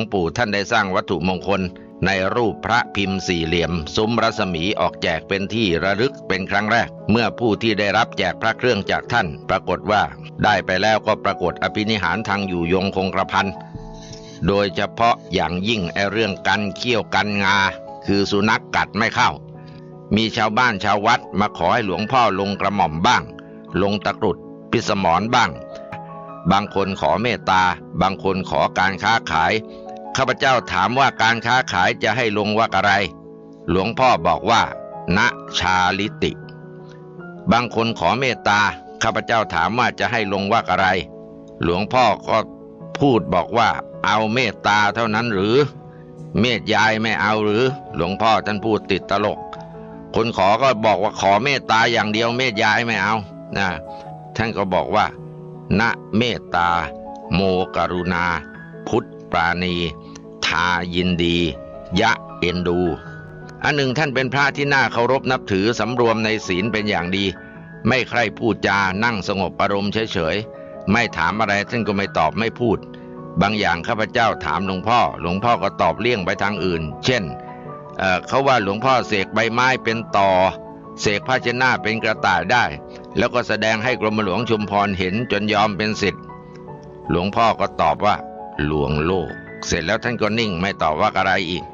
งปู่ท่านได้สร้างวัตถุมงคล ในรูปพระพิมพ์สี่เหลี่ยม ซุ้มรัศมีออกแจกเป็นที่ระลึกเป็นครั้งแรก เมื่อผู้ที่ได้รับแจกพระเครื่องจากท่าน ปรากฏว่าได้ไปแล้วก็ปรากฏอภินิหารทางอยู่ยงคงกระพันโดยเฉพาะอย่างยิ่งไอเรื่องกันเขี้ยวกันงา คือสุนัขกกัดไม่เข้า มีชาวบ้านชาววัดมาขอให้หลวงพ่อลงกระหม่อมบ้าง ลงตะกรุดพิสมรบ้าง บางคนขอเมตตา บางคนขอการค้าขาย ข้าพเจ้าถามว่าการค้าขายจะให้ลงว่าอะไร หลวงพ่อบอกว่า ณชาลิติ บางคนขอเมตตาข้าพเจ้าถามว่าจะให้ลงว่าอะไร หลวงพ่อก็พูดบอกว่า เอาเมตตาเท่านั้นหรือ เมตยายไม่เอาหรือ หลวงพ่อท่านพูดติดตลก คนขอก็บอกว่าขอเมตตาอย่างเดียวเมตยายไม่เอานะท่านก็บอกว่า ณเมตตา โมกรุณา ปราณี ทายินดี ยะเอ็นดู อันหนึ่งท่านเป็นพระที่น่าเคารพนับถือสำรวมในศีลเป็นอย่างดี ไม่ใคร่พูดจานั่งสงบอารมณ์เฉยๆ ไม่ถามอะไรท่านก็ไม่ตอบไม่พูด บางอย่างข้าพเจ้าถามหลวงพ่อ หลวงพ่อก็ตอบเลี่ยงไปทางอื่น เช่นเเขาว่าหลวงพ่อเสกใบไม้เป็นต่อเสกภาชนะเป็นกระต่ายได้ แล้วก็แสดงให้กรมหลวงชุมพรเห็นจนยอมเป็นสิทธิ์หลวงพ่อก็ตอบว่า ลวงโลก เสร็จแล้วท่านก็นิ่งไม่ตอบว่าอะไรอีก